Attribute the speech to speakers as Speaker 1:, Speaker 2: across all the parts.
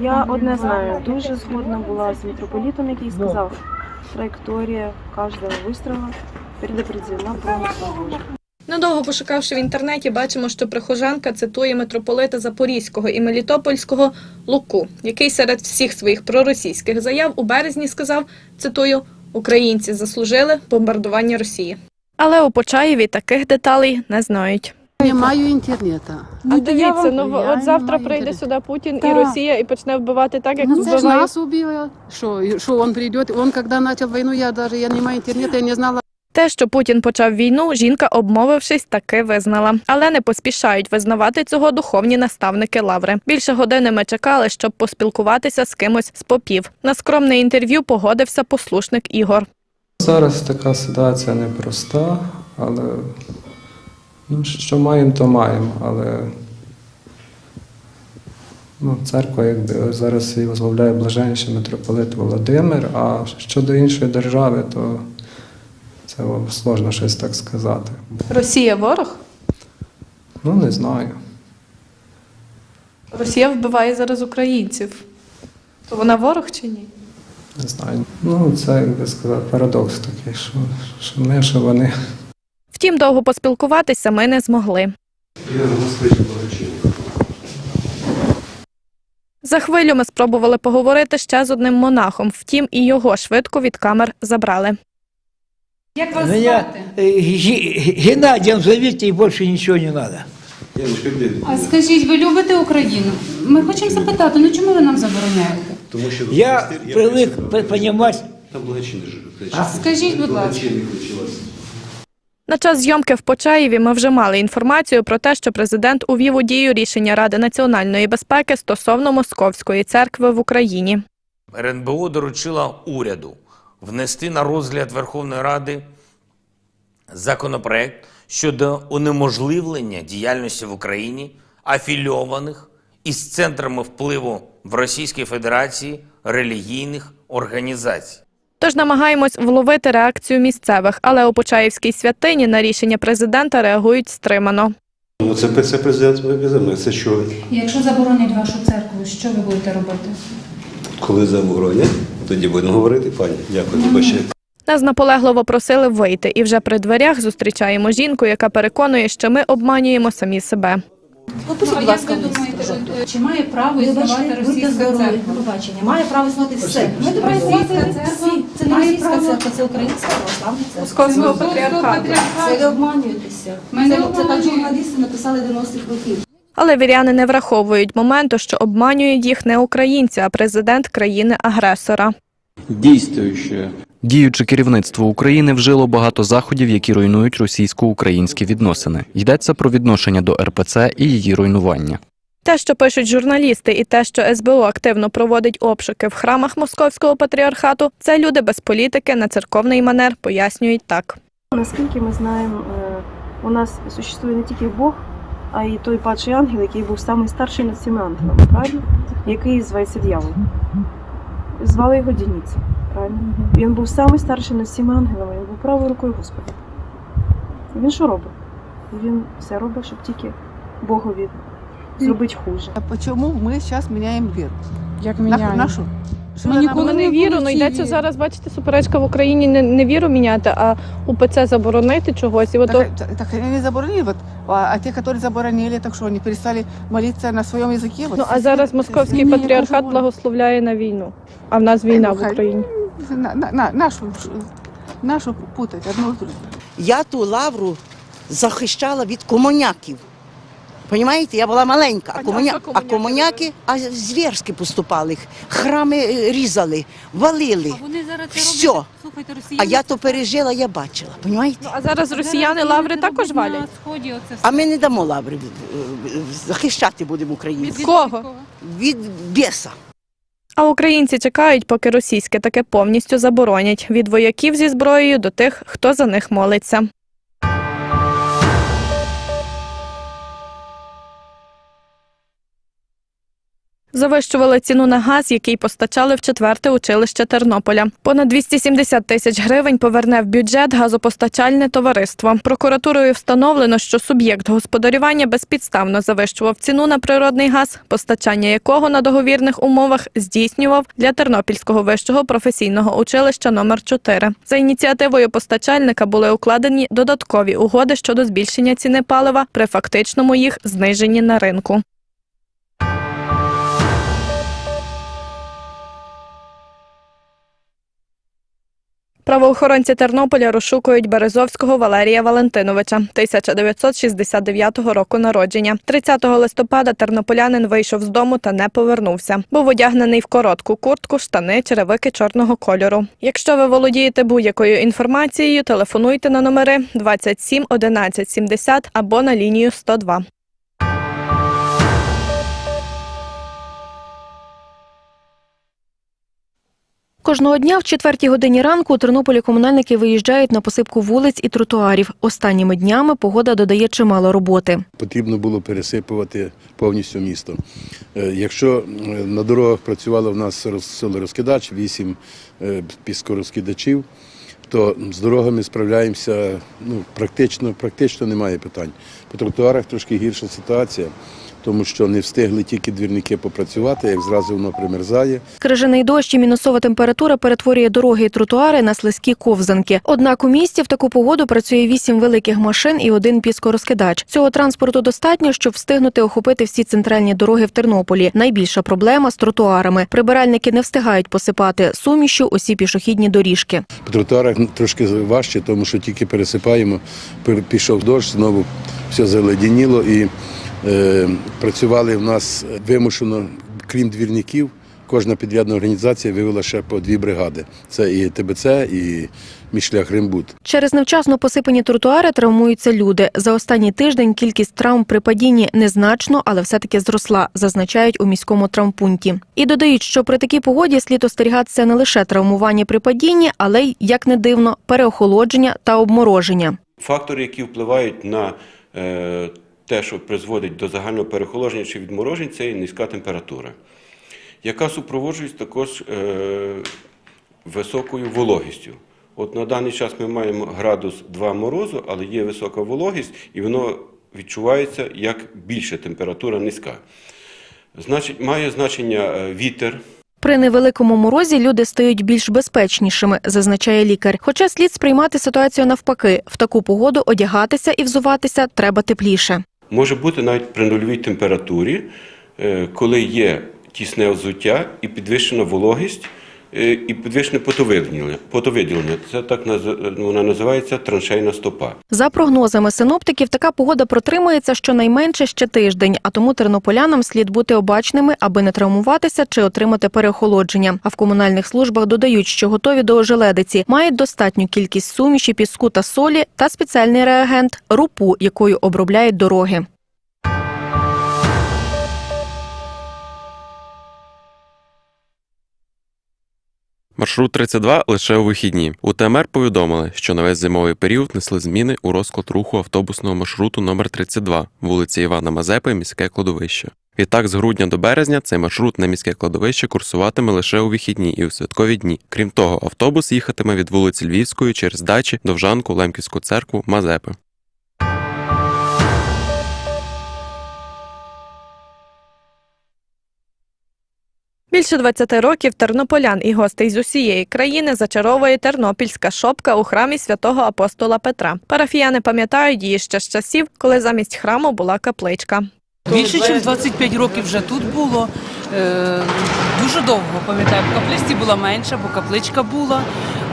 Speaker 1: Я одне знаю, дуже згодна була з митрополітом, який сказав, траєкторія кожного вистрілу предопределена промислом Божим.
Speaker 2: Недовго пошукавши в інтернеті, бачимо, що прихожанка цитує митрополита Запорізького і Мелітопольського Луку, який серед всіх своїх проросійських заяв у березні сказав, цитую, українці заслужили бомбардування Росії. Але у Почаєві таких деталей не знають.
Speaker 3: Не маю інтернету.
Speaker 2: А дивіться, ну от завтра прийде
Speaker 3: інтернету.
Speaker 2: сюди Путін і Росія і почне вбивати так, як
Speaker 3: Ну, це ж
Speaker 2: вбиває.
Speaker 3: нас убило. Що, що он прийде? Он, коли почав війну, я даже я не маю інтернету, я не знала.
Speaker 2: Те, що Путін почав війну, жінка, обмовившись, таки визнала. Але не поспішають визнавати цього духовні наставники Лаври. Більше години ми чекали, щоб поспілкуватися з кимось з попів. На скромне інтерв'ю погодився послушник Ігор.
Speaker 4: Зараз така ситуація непроста, але ну, що маємо, то маємо. Але ну, церква якби зараз її возглавляє блаженніший митрополит Володимир, а щодо іншої держави, то це сложно щось так сказати.
Speaker 2: Росія ворог?
Speaker 4: Ну, не знаю.
Speaker 2: Росія вбиває зараз українців. То вона ворог чи ні?
Speaker 4: Не знаю. Ну, це, як би сказати, парадокс такий, що, що ми, що вони.
Speaker 2: Втім, довго поспілкуватися ми не змогли. За хвилю ми спробували поговорити ще з одним монахом. Втім, і його швидко від камер забрали.
Speaker 5: Як вас
Speaker 6: Меня
Speaker 5: звати?
Speaker 6: Ге- Геннадием зовите, и больше ничего не надо.
Speaker 5: А скажіть, ви любите Україну? Ми хочемо запитати, ну чому ви нам забороняєте?
Speaker 7: Тому що
Speaker 6: Я
Speaker 7: монастир-
Speaker 6: привык
Speaker 7: монастир-
Speaker 6: п- понимать,
Speaker 7: Там.
Speaker 5: Скажіть, будь ласка.
Speaker 2: На час зйомки в Почаєві ми вже мали інформацію про те, що президент увів у дію рішення Ради національної безпеки стосовно Московської церкви в Україні.
Speaker 8: РНБО доручила уряду внести на розгляд Верховної Ради законопроект щодо унеможливлення діяльності в Україні афільованих із центрами впливу в Російській Федерації релігійних організацій.
Speaker 2: Тож намагаємось вловити реакцію місцевих, але у Почаївській святині на рішення президента реагують стримано.
Speaker 7: Ну, це, це президент вивеземо. Це що,
Speaker 5: Якщо заборонять вашу церкву, що ви будете робити?
Speaker 7: коли заборонять, тоді будемо говорити, пані. Дякую, вибачайте.
Speaker 2: Нас наполегливо просили вийти, і вже при дверях зустрічаємо жінку, яка переконує, що ми обманюємо самі себе.
Speaker 5: Ну, а як ви думаєте, чи має право існувати російська церква?
Speaker 9: побачення. Має право існувати все.
Speaker 5: Ми
Speaker 9: Ми
Speaker 5: російська
Speaker 9: існувати
Speaker 5: церква
Speaker 9: всі. Це не
Speaker 5: має
Speaker 9: російська
Speaker 5: право-
Speaker 9: церква, це українська православна церква.
Speaker 5: Патріархату.
Speaker 9: Це ви обманюєтеся.
Speaker 5: Ми не
Speaker 9: Це, це так
Speaker 5: обманюємо.
Speaker 9: журналісти написали 90-х років.
Speaker 2: Але віряни не враховують моменту, що обманюють їх не українці, а президент країни-агресора.
Speaker 10: Дійствуюче Діюче керівництво України вжило багато заходів, які руйнують російсько-українські відносини. Йдеться про відношення до РПЦ і її руйнування.
Speaker 2: Те, що пишуть журналісти, і те, що СБУ активно проводить обшуки в храмах московського патріархату, це люди без політики на церковний манер пояснюють так.
Speaker 1: Наскільки ми знаємо, е, у нас существує не тільки Бог, а й той падший ангел, який був самий старший над всіма ангелами, правильно? Який зветься дьявол. Звали його Дініця, правильно? Він був самий старший над всіма ангелами, він був правою рукою Господа. І він що робить? Він все робить, щоб тільки Богові зробити хуже.
Speaker 3: А чому ми зараз міняємо віру?
Speaker 2: Як
Speaker 3: міняємо? нашу? Що
Speaker 5: Ми ніколи не
Speaker 2: не віру, ну йдеться зараз, бачите, суперечка в Україні не, не віру міняти, а УПЦ заборонити чогось. І от
Speaker 3: Так, так, так они заборонили, вот, а, а те, которые заборонили, так что они перестали молиться на языке. Вот,
Speaker 2: ну а зараз московський
Speaker 3: ні,
Speaker 2: патріархат
Speaker 3: Боже,
Speaker 2: благословляє на війну. А в нас війна в. Україні.
Speaker 3: на, на, на, нашу, нашу путать одну з другою.
Speaker 11: Я ту лавру захищала від комуняків. Понімаєте, я була маленька, а,
Speaker 2: А
Speaker 11: комуня... а
Speaker 2: комуняки
Speaker 11: комуняки а звірськи поступали, храми е, різали, валили.
Speaker 5: А вони зараз це
Speaker 11: Всьо.
Speaker 5: роблять. Слухайте,
Speaker 11: А я то пережила, я бачила. Понімаєте?
Speaker 2: Ну а зараз росіяни лаври також валять.
Speaker 5: Сході оце
Speaker 11: А ми не дамо лаври, е, захищати будемо Україну.
Speaker 2: Від кого?
Speaker 11: Від біса.
Speaker 2: А українці чекають, поки російське таке повністю заборонять від вояків зі зброєю до тих, хто за них молиться. Завищували ціну на газ, який постачали в четверте училище Тернополя. Понад 270 тисяч гривень поверне в бюджет газопостачальне товариство. Прокуратурою встановлено, що суб'єкт господарювання безпідставно завищував ціну на природний газ, постачання якого на договірних умовах здійснював для Тернопільського вищого професійного училища номер 4 За ініціативою постачальника були укладені додаткові угоди щодо збільшення ціни палива при фактичному їх зниженні на ринку. Правоохоронці Тернополя розшукують Березовського Валерія Валентиновича, 1969 року народження. 30 листопада тернополянин вийшов з дому та не повернувся. Був одягнений в коротку куртку, штани, черевики чорного кольору. Якщо ви володієте будь-якою інформацією, телефонуйте на номери 27 11 70 або на лінію 102.
Speaker 12: Кожного дня в четвертій годині ранку у Тернополі комунальники виїжджають на посипку вулиць і тротуарів. Останніми днями погода додає чимало роботи.
Speaker 13: Потрібно було пересипувати повністю місто. Е, Якщо е, на дорогах працювало в нас розкидач, вісім піскорозкидачів, то з дорогами справляємося ну, практично, практично немає питань. По тротуарах трошки гірша ситуація, тому що не встигли тільки двірники попрацювати, як зразу воно примерзає.
Speaker 12: Крижаний дощ і мінусова температура перетворює дороги і тротуари на слизькі ковзанки. Однак у місті в таку погоду працює вісім великих машин і один піскорозкидач. Цього транспорту достатньо, щоб встигнути охопити всі центральні дороги в Тернополі. Найбільша проблема з тротуарами. Прибиральники не встигають посипати сумішю усі пішохідні доріжки.
Speaker 13: По тротуарах трошки важче, тому що тільки пересипаємо, пер- пішов дощ, знову все заледеніло і е, працювали в нас вимушено, крім двірників, кожна підрядна організація вивела ще по дві бригади. Це і ТБЦ, і Мішлях Римбут.
Speaker 12: Через невчасно посипані тротуари травмуються люди. За останній тиждень кількість травм при падінні незначно, але все-таки зросла, зазначають у міському травмпункті. І додають, що при такій погоді слід остерігатися не лише травмування при падінні, але й, як не дивно, переохолодження та обмороження.
Speaker 14: Фактори, які впливають на е, те, що призводить до загального перехолодження чи відморожень, це і низька температура, яка супроводжується також е, високою вологістю. От на даний час ми маємо градус 2 морозу, але є висока вологість, і воно відчувається як більша температура низька. Значить, має значення е, вітер,
Speaker 12: При невеликому морозі люди стають більш безпечнішими, зазначає лікар. Хоча слід сприймати ситуацію навпаки. В таку погоду одягатися і взуватися треба тепліше.
Speaker 14: Може бути навіть при нульовій температурі, е, коли є тісне взуття і підвищена вологість, е, і підвищене потовиділення. потовиділення. Це так вона називається траншейна стопа.
Speaker 12: За прогнозами синоптиків, така погода протримається щонайменше ще тиждень, а тому тернополянам слід бути обачними, аби не травмуватися чи отримати переохолодження. А в комунальних службах додають, що готові до ожеледиці, мають достатню кількість суміші, піску та солі та спеціальний реагент рупу, якою обробляють дороги.
Speaker 15: Маршрут 32 лише у вихідні. У ТМР повідомили, що на весь зимовий період несли зміни у розклад руху автобусного маршруту номер 32 вулиці Івана Мазепи, міське кладовище. Відтак, з грудня до березня цей маршрут на міське кладовище курсуватиме лише у вихідні і у святкові дні. Крім того, автобус їхатиме від вулиці Львівської через дачі, Довжанку, Лемківську церкву, Мазепи.
Speaker 2: Більше 20 років тернополян і гостей з усієї країни зачаровує тернопільська шопка у храмі святого апостола Петра. Парафіяни пам'ятають її ще з часів, коли замість храму була капличка.
Speaker 16: Більше ніж 25 років вже тут було. Е, дуже довго пам'ятаю. В капличці була менша, бо капличка була.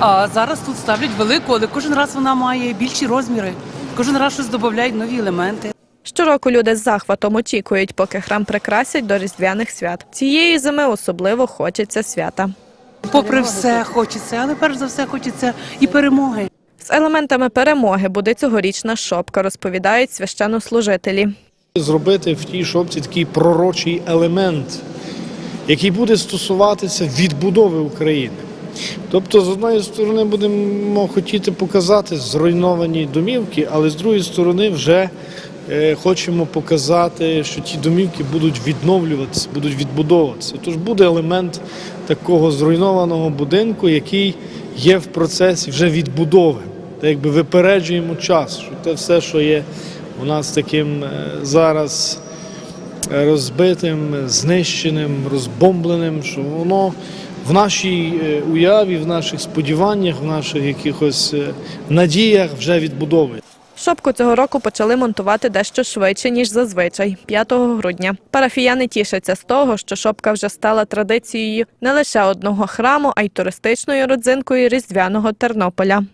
Speaker 16: А зараз тут ставлять велику, але кожен раз вона має більші розміри. Кожен раз щось додають нові елементи.
Speaker 2: Щороку люди з захватом очікують, поки храм прикрасять до різдвяних свят. Цієї зими особливо хочеться свята.
Speaker 16: Попри все хочеться, але перш за все хочеться і перемоги.
Speaker 2: З елементами перемоги буде цьогорічна шопка, розповідають священнослужителі.
Speaker 17: Зробити в тій шопці такий пророчий елемент, який буде стосуватися відбудови України. Тобто, з одної сторони, будемо хотіти показати зруйновані домівки, але з другої сторони, вже хочемо показати, що ті домівки будуть відновлюватися, будуть відбудовуватися. Тож буде елемент такого зруйнованого будинку, який є в процесі вже відбудови. Та якби випереджуємо час, що те все, що є у нас таким е, зараз розбитим, знищеним, розбомбленим, що воно в нашій е, уяві, в наших сподіваннях, в наших якихось е, надіях вже відбудовує.
Speaker 2: Шопку цього року почали монтувати дещо швидше, ніж зазвичай, 5 грудня. Парафіяни тішаться з того, що шопка вже стала традицією не лише одного храму, а й туристичною родзинкою різдвяного Тернополя.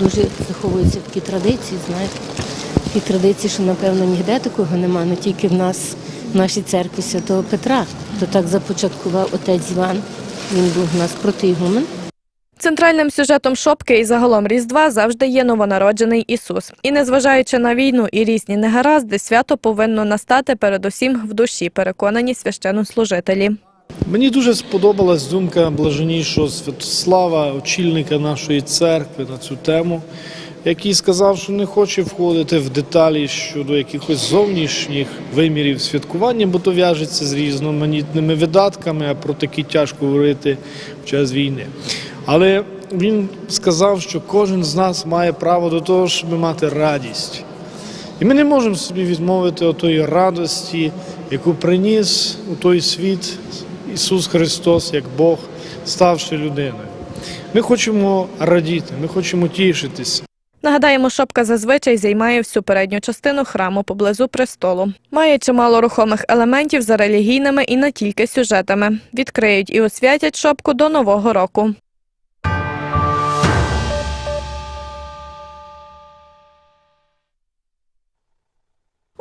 Speaker 18: Дуже заховуються такі традиції, знаєте. Такі традиції, що напевно ніде такого нема, не тільки в нас, в нашій церкві Святого Петра. То так започаткував отець Іван. Він був у нас протиігумен.
Speaker 2: Центральним сюжетом шопки і загалом Різдва завжди є новонароджений Ісус. І незважаючи на війну і різні негаразди, свято повинно настати передусім в душі, переконані священнослужителі.
Speaker 17: Мені дуже сподобалась думка блаженнішого Святослава, очільника нашої церкви на цю тему, який сказав, що не хоче входити в деталі щодо якихось зовнішніх вимірів святкування, бо то в'яжеться з різноманітними видатками, а про такі тяжко говорити в час війни. Але він сказав, що кожен з нас має право до того, щоб мати радість. І ми не можемо собі відмовити отої радості, яку приніс у той світ Ісус Христос як Бог, ставши людиною. Ми хочемо радіти, ми хочемо тішитися.
Speaker 2: Нагадаємо, шопка зазвичай займає всю передню частину храму поблизу престолу. Має чимало рухомих елементів за релігійними і не тільки сюжетами. Відкриють і освятять шопку до нового року.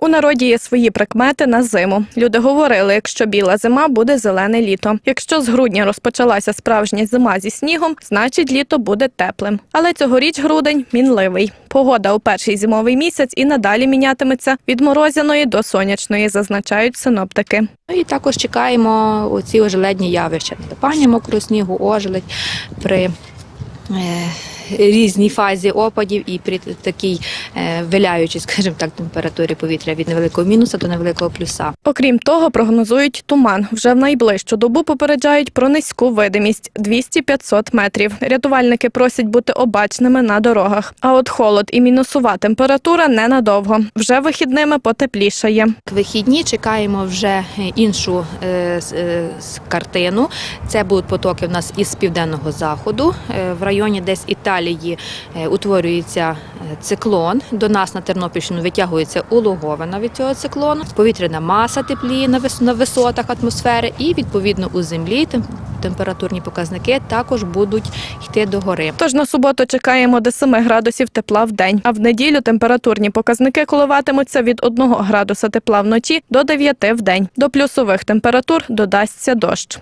Speaker 2: У народі є свої прикмети на зиму. Люди говорили, якщо біла зима, буде зелене літо. Якщо з грудня розпочалася справжня зима зі снігом, значить літо буде теплим. Але цьогоріч грудень мінливий. Погода у перший зимовий місяць і надалі мінятиметься від морозяної до сонячної, зазначають синоптики.
Speaker 19: Ну і також чекаємо оці ожеледні явища. Типання мокрого снігу, ожеледь при е, різній фазі опадів і при такій е, виляючій, скажімо так, температурі повітря від невеликого мінуса до невеликого плюса.
Speaker 2: Окрім того, прогнозують туман. Вже в найближчу добу попереджають про низьку видимість 200-500 метрів. Рятувальники просять бути обачними на дорогах. А от холод і мінусова температура ненадовго. Вже вихідними потеплішає.
Speaker 19: Вихідні чекаємо вже іншу е, е, картину. Це будуть потоки в нас із південного заходу. Е, В районі десь Італії е, утворюється е, циклон. До нас на Тернопільщину витягується улоговина від цього циклону. Повітряна маса тепліє на висотах атмосфери, і відповідно у землі температурні показники також будуть йти догори.
Speaker 2: Тож на суботу чекаємо до 7 градусів тепла в день. А в неділю температурні показники коливатимуться від 1 градуса тепла вночі до 9 в день. До плюсових температур додасться дощ.